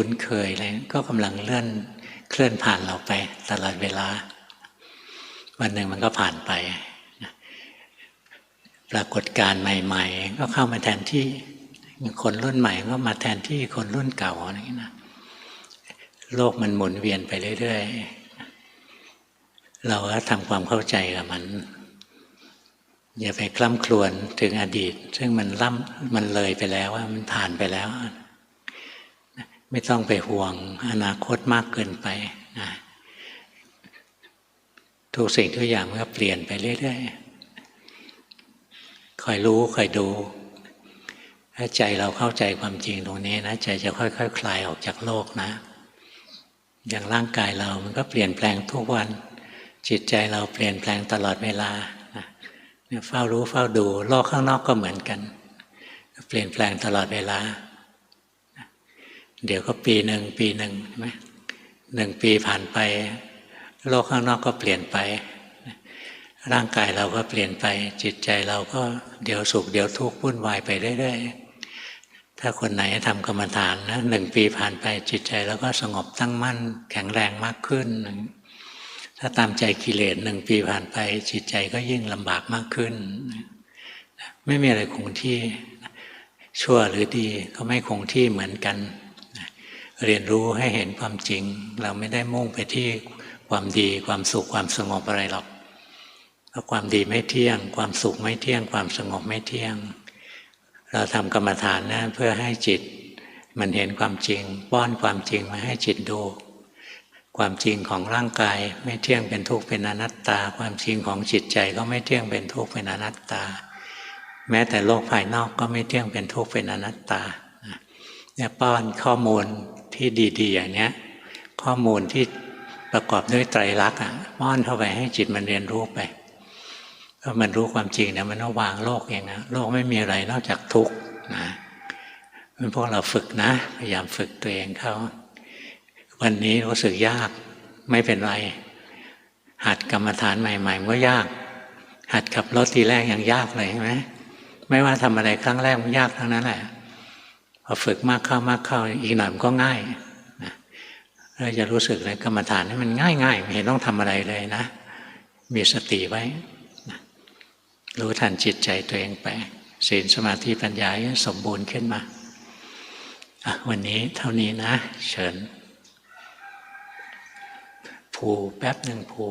คุ้นเคยอะไรก็กำลังเลื่อนเคลื่อนผ่านเราไป ตลอดเวลา วันหนึ่งมันก็ผ่านไป ปรากฏการณ์ใหม่ ๆ ก็เข้ามาแทนที่คนรุ่นใหม่ก็มาแทนที่คนรุ่นเก่าอะไรอย่างนี้นะโลกมันหมุนเวียนไปเรื่อยๆ เราก็ทำความเข้าใจกับมัน อย่าไปคล่ำครวญถึงอดีต ซึ่งมันล่ำมันเลยไปแล้วว่ามันผ่านไปแล้ว ไม่ต้องไปห่วงอนาคตมากเกินไปนะทุกสิ่งทุกอย่างมันก็เปลี่ยนไปเรื่อยๆคอยรู้คอยดู ถ้าใจเราเข้าใจความจริงตรงนี้นะใจจะค่อยๆคคลายออกจากโลกนะ อย่างร่างกายเรามันก็เปลี่ยนแปลงทุกวัน จิตใจเราเปลี่ยนแปลงตลอดเวลาเนี่ยเฝ้ารู้เฝ้าดู โลกข้างนอกก็เหมือนกัน เปลี่ยนแปลงตลอดเวลา เดี๋ยวก็ปีหนึ่งปีหนึ่งใช่ไหมหนึ่งปีผ่านไป โลกข้างนอกก็เปลี่ยนไป ร่างกายเราก็เปลี่ยนไป จิตใจเราก็เดี๋ยวสุขเดี๋ยวทุกข์วุ่นวายไปเรื่อยๆถ้าคนไหนทำกรรมฐานนะหนึ่งปีผ่านไปจิตใจเราก็สงบตั้งมั่น แข็งแรงมากขึ้น ถ้าตามใจกิเลสหนึ่งปีผ่านไป จิตใจก็ยิ่งลำบากมากขึ้น ไม่มีอะไรคงที่ชั่วหรือดีก็ไม่คงที่เหมือนกัน เรียนรู้ให้เห็นความจริง เราไม่ได้มุ่งไปที่ความดีความสุขความสงบอะไรหรอกเพราะความดีไม่เที่ยง ความสุขไม่เที่ยง ความสงบไม่เที่ยง เราทำกรรมฐานนะเพื่อให้จิต มันเห็นความจริง ป้อนความจริงมาให้จิตดู ความจริงของร่างกายไม่เที่ยงเป็นทุกข์เป็นอนัตตา ความจริงของจิตใจก็ไม่เที่ยงเป็นทุกข์เป็นอนัตตา แม้แต่โลกภายนอกก็ไม่เที่ยงเป็นทุกข์เป็นอนัตตาเนี่ยป้อนข้อมูล ที่ดีๆอย่างเนี้ยข้อมูลที่ประกอบด้วยไตรลักษณ์อะป้อนเข้าไปให้จิตมันเรียนรู้ไปพอมันรู้ความจริงเนี่ยมันต้องวางโลกเองนะโลกไม่มีอะไรนอกจากทุกข์นะเป็นพวกเราฝึกนะ พยายามฝึกตัวเองเขาวันนี้รู้สึกยากไม่เป็นไร หัดกรรมฐานใหม่ๆมันก็ยาก หัดขับรถทีแรกยังยากเลยใช่ไหมไม่ว่าทำอะไรครั้งแรกมันยากทั้งนั้นแหละ พอฝึกมากเข้ามากเข้าอีกหน่อยมันก็ง่ายนะเราจะรู้สึกเลยกรรมฐานนี่มันง่ายง่ายไม่เห็นต้องทำอะไรเลยนะ มีสติไว้นะรู้ทันจิตใจตัวเองไปศีลสมาธิปัญญาสมบูรณ์ขึ้นมาวันนี้เท่านี้นะ เชิญภูแป๊บหนึ่งภู